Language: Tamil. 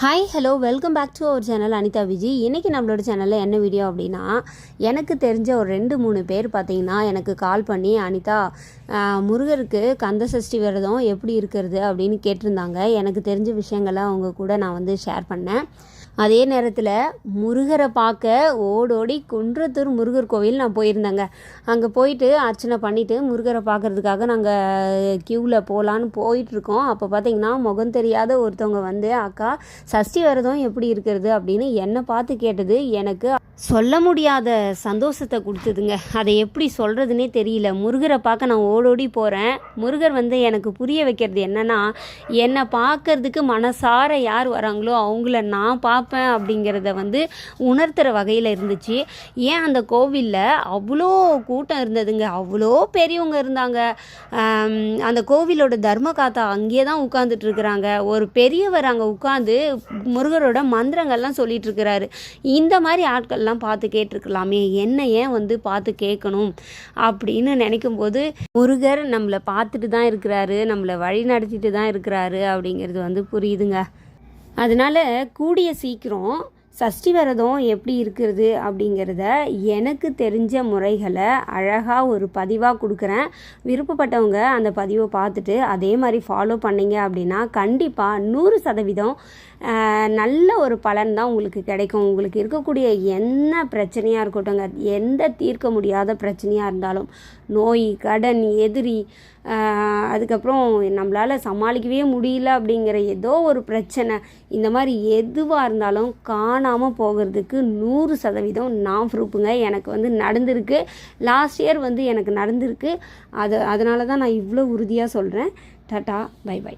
Hi hello welcome back to our channel Anitha Viji இன்றைக்கி நம்மளோட சேனலில் என்ன வீடியோ அப்படின்னா எனக்கு தெரிஞ்ச ஒரு ரெண்டு மூணு பேர் பார்த்தீங்கன்னா எனக்கு கால் பண்ணி அனிதா முருகருக்கு கந்த சஷ்டி விரதம் எப்படி இருக்கிறது? அப்படின்னு கேட்டிருந்தாங்க. எனக்கு தெரிஞ்ச விஷயங்களை அவங்க கூட நான் வந்து ஷேர் பண்ணேன். அதே நேரத்தில் முருகரை பார்க்க ஓடோடி குன்றத்தூர் முருகர் கோவில் நான் போயிருந்தேங்க. அங்கே போயிட்டு அர்ச்சனை பண்ணிவிட்டு முருகரை பார்க்கறதுக்காக நாங்கள் க்யூவில் போகலான்னு போயிட்டுருக்கோம் அப்போ பார்த்தீங்கன்னா முகம் தெரியாத ஒருத்தவங்க வந்து அக்கா சஷ்டி விரதம் எப்படி இருக்கிறது அப்படின்னு என்னை பார்த்து கேட்டது எனக்கு சொல்ல முடியாத சந்தோஷத்தை கொடுத்ததுங்க. அதை எப்படி சொல்கிறதுனே தெரியல. முருகரை பார்க்க நான் ஓடோடி போகிறேன் முருகர் வந்து எனக்கு புரிய வைக்கிறது என்னன்னா என்னை பார்க்கறதுக்கு மனசார யார் வராங்களோ அவங்கள நான் பார்ப்பேன் அப்படிங்கிறத வந்து உணர்த்துகிற வகையில் இருந்துச்சு. ஏன் அந்த கோவிலில் அவ்வளோ கூட்டம் இருந்ததுங்க. அவ்வளோ பெரியவங்க இருந்தாங்க. அந்த கோவிலோட தர்மகாத்தா அங்கேயே தான் உட்காந்துட்டு இருக்கிறாங்க. ஒரு பெரியவர் அங்கே உட்காந்து முருகரோட மந்திரங்கள்லாம் சொல்லிட்டு இருக்கிறாரு. இந்த மாதிரி ஆட்கள் ஆட்கள்லாம் பார்த்து கேட்டிருக்கலாமே என்ன ஏன் வந்து பார்த்து கேட்கணும் அப்படின்னு நினைக்கும் போது முருகர் நம்மளை பார்த்துட்டு தான் இருக்கிறாரு நம்மளை வழி நடத்திட்டு தான் இருக்கிறாரு அப்படிங்கிறது வந்து புரியுதுங்க. அதனால கூடிய சீக்கிரம் சஷ்டி விரதம் எப்படி இருக்கிறது அப்படிங்கிறத எனக்கு தெரிஞ்ச முறைகளை அழகாக ஒரு பதிவாக கொடுக்குறேன். விருப்பப்பட்டவங்க அந்த பதிவை பார்த்துட்டு அதே மாதிரி ஃபாலோ பண்ணிங்க அப்படின்னா கண்டிப்பாக நூறு சதவீதம் நல்ல ஒரு பலன் தான் உங்களுக்கு கிடைக்கும். உங்களுக்கு இருக்கக்கூடிய என்ன பிரச்சனையாக இருக்கட்டும்ங்க எந்த தீர்க்க முடியாத பிரச்சனையாக இருந்தாலும் நோய் கடன் எதிரி அதுக்கப்புறம் நம்மளால் சமாளிக்கவே முடியல அப்படிங்கிற ஏதோ ஒரு பிரச்சனை இந்த மாதிரி எதுவாக இருந்தாலும் காணாமல் போகிறதுக்கு நூறு சதவீதம் நான் ப்ரூப்புங்க எனக்கு வந்து நடந்திருக்கு. லாஸ்ட் இயர் வந்து எனக்கு நடந்திருக்கு. அது அதனால தான் நான் இவ்வளோ உறுதியாக சொல்கிறேன் டாட்டா பை பை.